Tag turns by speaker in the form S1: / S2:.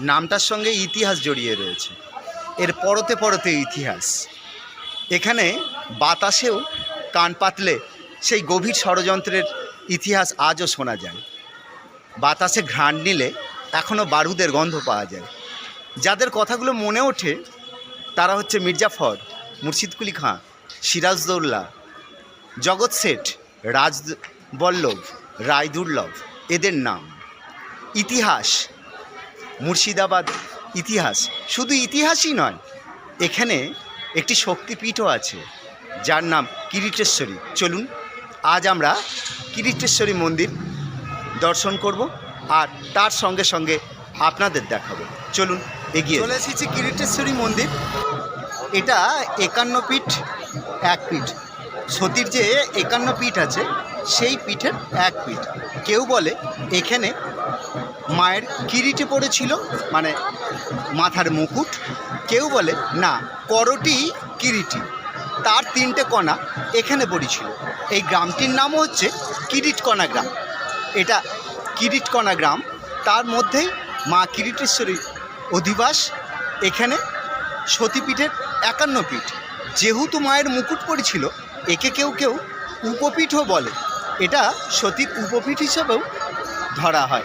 S1: নামটার সঙ্গে ইতিহাস জড়িয়ে রয়েছে। এর পরতে পরতে ইতিহাস। এখানে বাতাসেও কান পাতলে সেই গভীর ষড়যন্ত্রের ইতিহাস আজও শোনা যায়। বাতাসে ঘ্রাণ নিলে এখনও বারুদের গন্ধ পাওয়া যায়। যাদের কথাগুলো মনে ওঠে, তারা হচ্ছে মির্জাফর মুর্শিদকুলি খাঁ সিরাজদৌল্লা জগৎ শেঠ রাজ বল্লভ রায়দুর্লভ, এদের নাম। ইতিহাস মুর্শিদাবাদ ইতিহাস। শুধু ইতিহাসই নয়, এখানে একটি শক্তিপীঠও আছে, যার নাম কিরিটেশ্বরী। চলুন, আজ আমরা কিরিটেশ্বরী মন্দির দর্শন করব আর তার সঙ্গে সঙ্গে আপনাদের দেখাবো। চলুন, এগিয়ে চলে এসেছি কিরিটেশ্বরী মন্দির। এটা একান্ন পীঠ, এক পীঠ। সতীর যে একান্ন পীঠ আছে, সেই পিঠের এক পীঠ। কেউ বলে এখানে মায়ের কিরিটে পড়েছিল মানে মাথার মুকুট। কেউ বলে, না, করটি কিরিটি। তার তিনটে কণা এখানে পড়েছিল। এই গ্রামটির নামও হচ্ছে কিরিটকণা গ্রাম। এটা কিরিটকণা গ্রাম। তার মধ্যেই মা কিরিটেশ্বরী অধিবাস, এখানে সতীপীঠের একান্ন পীঠ। যেহেতু মায়ের মুকুট পড়েছিল, একে কেউ কেউ উপপীঠও বলে। এটা সতীর উপপীঠ হিসাবেও ধরা হয়।